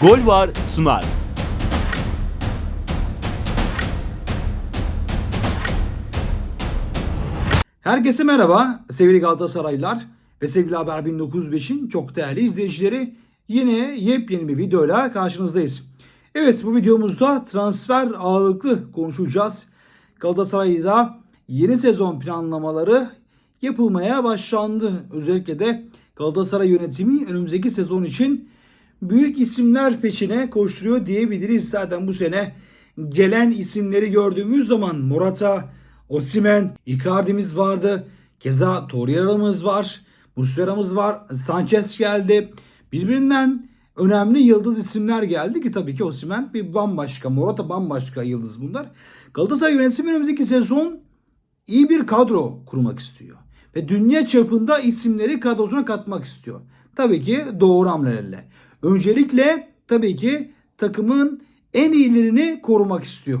Gol var sunar. Herkese merhaba sevgili Galatasaraylılar ve sevgili Haber 1905'in çok değerli izleyicileri. Yine yepyeni bir videoyla karşınızdayız. Evet bu videomuzda transfer ağırlıklı konuşacağız. Galatasaray'da yeni sezon planlamaları yapılmaya başlandı. Özellikle de Galatasaray yönetimi önümüzdeki sezon için büyük isimler peşine koşturuyor diyebiliriz. Zaten bu sene gelen isimleri gördüğümüz zaman Morata, Osimen, Icardi'miz vardı. Keza Torreira'mız var. Muslera'mız var. Sanchez geldi. Birbirinden önemli yıldız isimler geldi ki tabii ki Osimen bir bambaşka, Morata bambaşka yıldız bunlar. Galatasaray yönetimi önümüzdeki sezon iyi bir kadro kurmak istiyor. Ve dünya çapında isimleri kadrosuna katmak istiyor. Tabii ki doğru hamlelerle. Öncelikle tabii ki takımın en iyilerini korumak istiyor.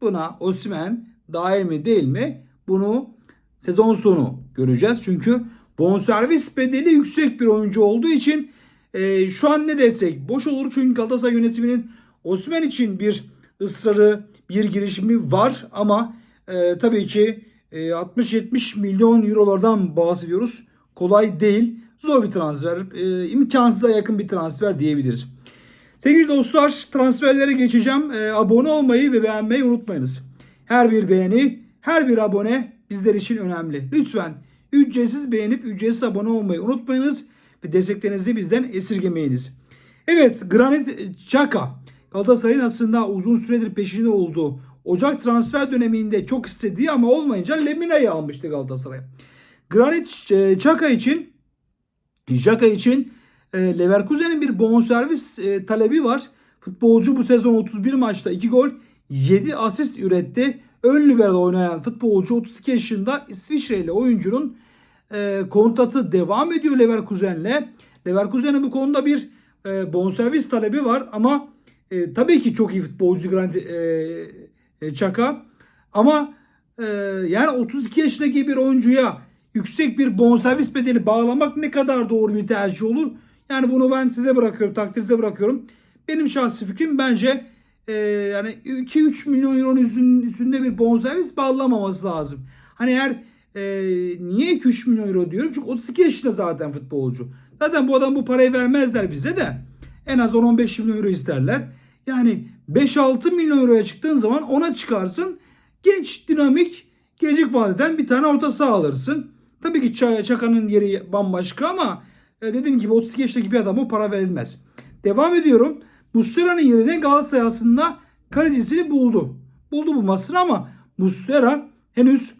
Buna Osimhen dahil mi değil mi? Bunu sezon sonu göreceğiz. Çünkü bonservis bedeli yüksek bir oyuncu olduğu için e, şu an ne desek boş olur. Çünkü Galatasaray yönetiminin Osimhen için bir ısrarı, bir girişimi var ama e, tabii ki e, 60-70 milyon eurolardan bahsediyoruz. Kolay değil. Zor bir transfer. E, imkansıza yakın bir transfer diyebiliriz. Sevgili dostlar transferlere geçeceğim. E, abone olmayı ve beğenmeyi unutmayınız. Her bir beğeni, her bir abone bizler için önemli. Lütfen ücretsiz beğenip ücretsiz abone olmayı unutmayınız ve desteklerinizi bizden esirgemeyiniz. Evet Granit Xhaka Galatasaray'ın aslında uzun süredir peşinde olduğu Ocak transfer döneminde çok istediği ama olmayınca Lemina'yı almıştı Galatasaray. Granit Xhaka için Xhaka için e, Leverkusen'in bir bonservis e, talebi var. Futbolcu bu sezon 31 maçta 2 gol 7 asist üretti. Ön libero'da oynayan futbolcu 32 yaşında İsviçreli oyuncunun e, kontratı devam ediyor Leverkusen'le. Leverkusen'in bu konuda bir bonservis talebi var ama e, tabii ki çok iyi futbolcu Granit e, e. Ama e, yani 32 yaşındaki bir oyuncuya yüksek bir bonservis bedeli bağlamak ne kadar doğru bir tercih olur? Yani bunu ben size bırakıyorum, takdirinize bırakıyorum. Benim şahsi fikrim bence e, yani 2-3 milyon üstün- üstünde bir bonservis bağlamaması lazım. Hani eğer e, niye 2-3 milyon euro diyorum? Çünkü 32 yaşında zaten futbolcu. Zaten bu adam bu parayı vermezler bize de. En az 10-15 milyon euro isterler. Yani 5-6 milyon euroya çıktığın zaman ona çıkarsın. Genç, dinamik, gelecek vadeden bir tane orta saha alırsın. Tabii ki Çaka'nın yeri bambaşka ama e, dediğim gibi 32 yaşındaki bir adama para verilmez. Devam ediyorum. Muslera'nın yerine Galatasaray aslında kalecisini buldu. Buldu bu masını ama Muslera henüz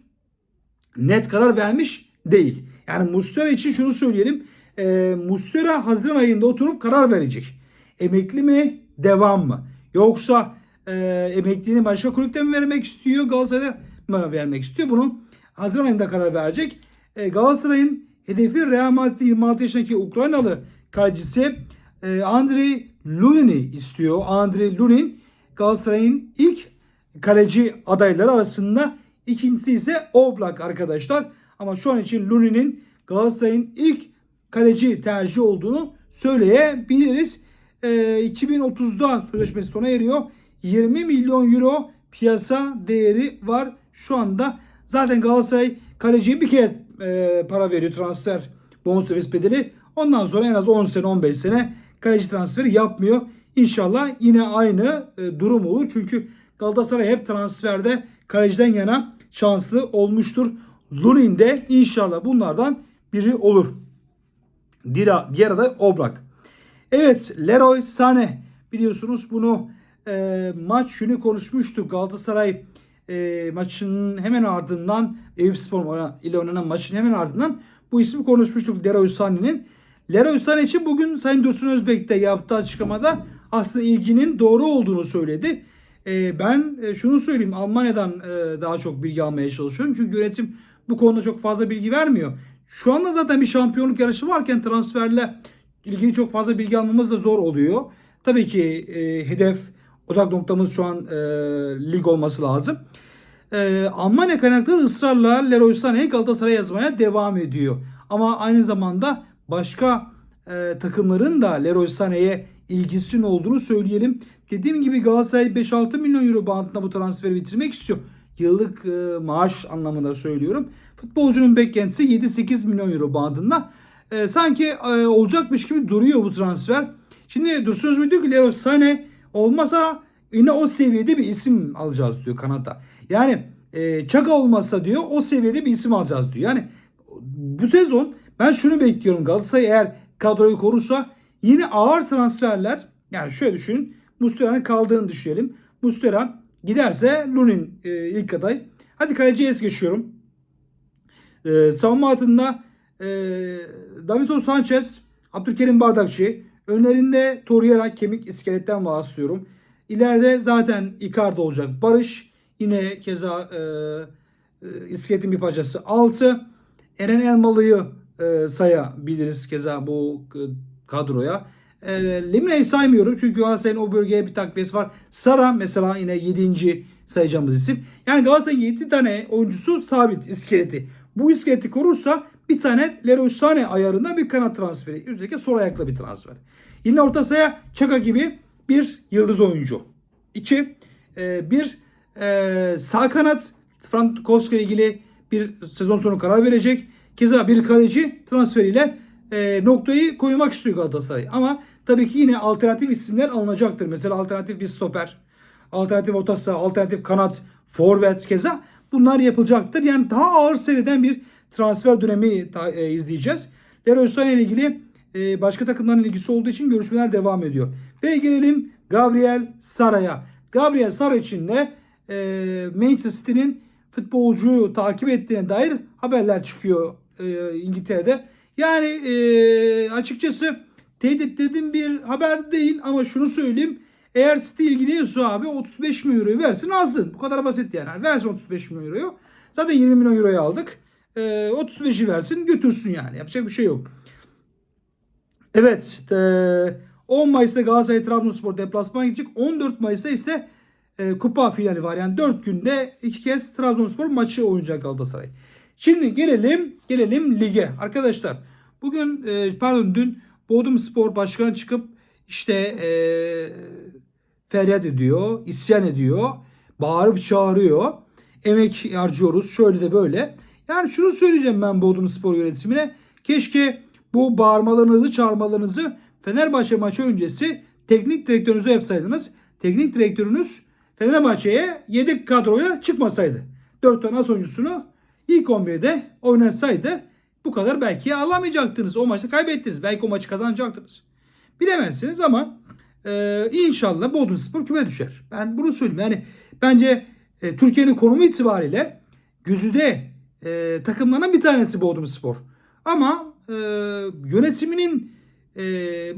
net karar vermiş değil. Yani Muslera için şunu söyleyelim. E, Muslera Haziran ayında oturup karar verecek. Emekli mi? Devam mı? Yoksa e, emekliliğini başka kulüpte mi vermek istiyor? Galatasaray'da mı vermek istiyor? Bunu Haziran ayında karar verecek. E, Galatasaray'ın hedefi Real Madrid 26 yaşındaki Ukraynalı kalecisi e, Andrei Lunin'i istiyor. Andrei Lunin Galatasaray'ın ilk kaleci adayları arasında ikincisi ise Oblak arkadaşlar. Ama şu an için Lunin'in Galatasaray'ın ilk kaleci tercihi olduğunu söyleyebiliriz. E, 2030'da sözleşmesi sona eriyor. 20 milyon euro piyasa değeri var şu anda. Zaten Galatasaray kaleciye bir kere e, para veriyor transfer bonservis bedeli. Ondan sonra en az 10 sene 15 sene kaleci transferi yapmıyor. İnşallah yine aynı e, durum olur. Çünkü Galatasaray hep transferde kaleciden yana şanslı olmuştur. Lunin de inşallah bunlardan biri olur. Dira, diğer aday Oblak. Evet Leroy Sané biliyorsunuz bunu e, maç günü konuşmuştuk. Galatasaray e, maçının hemen ardından Eyüpspor ile oynanan maçın hemen ardından bu ismi konuşmuştuk Leroy Sané'nin. Leroy Sané için bugün Sayın Dursun Özbek de yaptığı açıklamada aslında ilginin doğru olduğunu söyledi. E, ben e, şunu söyleyeyim Almanya'dan e, daha çok bilgi almaya çalışıyorum. Çünkü yönetim bu konuda çok fazla bilgi vermiyor. Şu anda zaten bir şampiyonluk yarışı varken transferle ilgili çok fazla bilgi almamız da zor oluyor. Tabii ki e, hedef odak noktamız şu an e, lig olması lazım. E, Almanya kaynakları ısrarla Leroy Sané'yi Galatasaray'a yazmaya devam ediyor. Ama aynı zamanda başka e, takımların da Leroy Sané'ye ilgisinin olduğunu söyleyelim. Dediğim gibi Galatasaray 5-6 milyon euro bandında bu transferi bitirmek istiyor. Yıllık e, maaş anlamında söylüyorum. Futbolcunun beklentisi 7-8 milyon euro bandında. E, sanki e, olacakmış gibi duruyor bu transfer. Şimdi Dursun Özbek diyor ki Leo Sane olmasa yine o seviyede bir isim alacağız diyor kanata. Yani e, Çaka olmasa diyor o seviyede bir isim alacağız diyor. Yani bu sezon ben şunu bekliyorum Galatasaray eğer kadroyu korursa yine ağır transferler yani şöyle düşünün Muslera'nın kaldığını düşünelim. Muslera giderse Lunin e, ilk aday. Hadi kaleciye es geçiyorum. E, savunma hattında e, Davinson Sanchez, Abdülkerim Bardakçı. Önlerinde Torreira kemik iskeletten bahsediyorum. İleride zaten Icardi olacak. Barış yine keza e, e, iskeletin bir parçası. 6. Eren Elmalı'yı e, sayabiliriz keza bu e, kadroya. E, Lemine'yi saymıyorum çünkü Galatasaray'ın o bölgeye bir takviyesi var. Sara mesela yine 7. sayacağımız isim. Yani Galatasaray'ın 7 tane oyuncusu sabit iskeleti. Bu iskeleti korursa bir tane Leroy Sané ayarında bir kanat transferi. Özellikle sol ayaklı bir transfer. Yine orta sahaya Çaka gibi bir yıldız oyuncu. 2. E, bir e, sağ kanat Frankowski ile ilgili bir sezon sonu karar verecek. Keza bir kaleci transferiyle e, noktayı koymak istiyor Galatasaray. Ama tabii ki yine alternatif isimler alınacaktır. Mesela alternatif bir stoper, alternatif orta saha, alternatif kanat, forvet keza bunlar yapılacaktır. Yani daha ağır seriden bir transfer dönemi e, izleyeceğiz. Leroy Sané ile ilgili e, başka takımların ilgisi olduğu için görüşmeler devam ediyor. Ve gelelim Gabriel Sara'ya. Gabriel Sara için de e, Manchester City'nin futbolcuyu takip ettiğine dair haberler çıkıyor e, İngiltere'de. Yani e, açıkçası tehdit dediğim bir haber değil ama şunu söyleyeyim. Eğer City ilgileniyorsa abi 35 milyon euroyu versin alsın. Bu kadar basit yani. yani versin 35 milyon euroyu. Zaten 20 milyon euroyu aldık. E, 35'i versin götürsün yani. Yapacak bir şey yok. Evet. E, 10 Mayıs'ta Galatasaray Trabzonspor deplasman gidecek. 14 Mayıs'ta ise e, kupa finali var. Yani 4 günde iki kez Trabzonspor maçı oynayacak Galatasaray. Şimdi gelelim gelelim lige. Arkadaşlar bugün e, pardon dün Bodrum Spor Başkanı çıkıp işte e, feryat ediyor, isyan ediyor, bağırıp çağırıyor. Emek harcıyoruz şöyle de böyle. Yani şunu söyleyeceğim ben Bodrum Spor yönetimine. Keşke bu bağırmalarınızı, çağırmalarınızı Fenerbahçe maçı öncesi teknik direktörünüze yapsaydınız. Teknik direktörünüz Fenerbahçe'ye yedek kadroya çıkmasaydı. 4 tane az oyuncusunu ilk 11'de oynatsaydı bu kadar belki alamayacaktınız. O maçta kaybettiniz. Belki o maçı kazanacaktınız. Bilemezsiniz ama e, inşallah Bodrum Spor küme düşer. Ben bunu söyleyeyim. Yani bence e, Türkiye'nin konumu itibariyle güzide e, takımlarından bir tanesi Bodrum Spor. Ama e, yönetiminin e,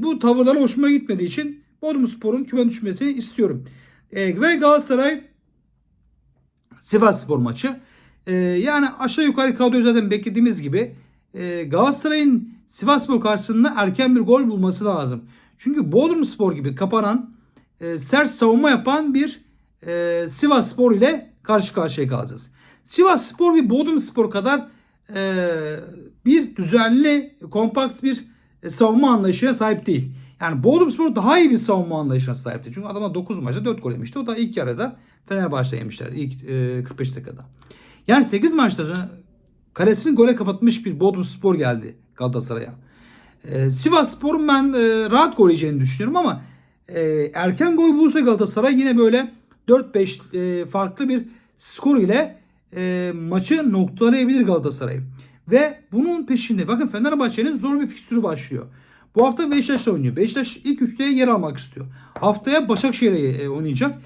bu tavırları hoşuma gitmediği için Bodrum Spor'un küme düşmesini istiyorum. E, ve Galatasaray Sivas Spor maçı. E, yani aşağı yukarı kadroyu zaten beklediğimiz gibi e, Galatasaray'ın Sivas Spor karşısında erken bir gol bulması lazım. Çünkü Bodrum Spor gibi kapanan e, sert savunma yapan bir e, Sivas Spor ile karşı karşıya kalacağız. Sivas Spor bir Bodrum Spor kadar e, bir düzenli, kompakt bir e, savunma anlayışına sahip değil. Yani Bodrum Spor daha iyi bir savunma anlayışına sahipti. Çünkü adamlar 9 maçta 4 gol yemişti. O da ilk yarıda Fenerbahçe yemişler. ilk e, 45 dakikada. Yani 8 maçta sonra kalesini gole kapatmış bir Bodrum Spor geldi Galatasaray'a. E, Sivas Spor'un ben e, rahat gol yiyeceğini düşünüyorum ama e, erken gol bulursa Galatasaray yine böyle 4-5 e, farklı bir skor ile e, maçı noktalayabilir Galatasaray. Ve bunun peşinde bakın Fenerbahçe'nin zor bir fikstürü başlıyor. Bu hafta Beşiktaş'la oynuyor. Beşiktaş ilk üçte yer almak istiyor. Haftaya Başakşehir'e e, oynayacak.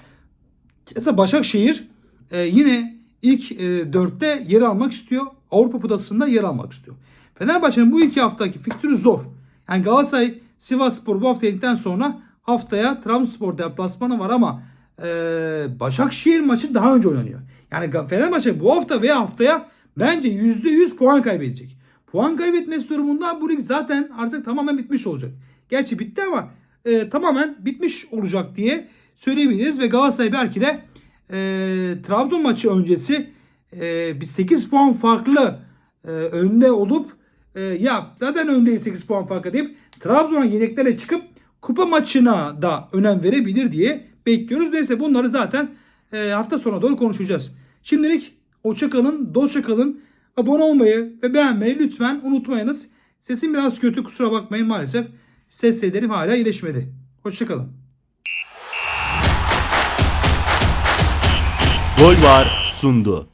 Mesela Başakşehir e, yine ilk e, dörtte yer almak istiyor. Avrupa Kupası'nda yer almak istiyor. Fenerbahçe'nin bu iki haftaki fikstürü zor. Yani Galatasaray Sivas Spor bu hafta sonra haftaya Trabzonspor deplasmanı var ama e, Başakşehir maçı daha önce oynanıyor. Yani Fenerbahçe bu hafta veya haftaya bence %100 puan kaybedecek. Puan kaybetmesi durumunda bu lig zaten artık tamamen bitmiş olacak. Gerçi bitti ama e, tamamen bitmiş olacak diye söyleyebiliriz. Ve Galatasaray belki de e, Trabzon maçı öncesi e, bir 8 puan farklı e, önde olup e, ya zaten öndeyiz 8 puan farkı deyip Trabzon'a yedeklerle çıkıp kupa maçına da önem verebilir diye bekliyoruz. Neyse bunları zaten e, hafta sonuna doğru konuşacağız. Şimdilik hoşçakalın, dostça kalın. Abone olmayı ve beğenmeyi lütfen unutmayınız. Sesim biraz kötü kusura bakmayın maalesef. Ses seylerim hala iyileşmedi. Hoşçakalın. Gol var sundu.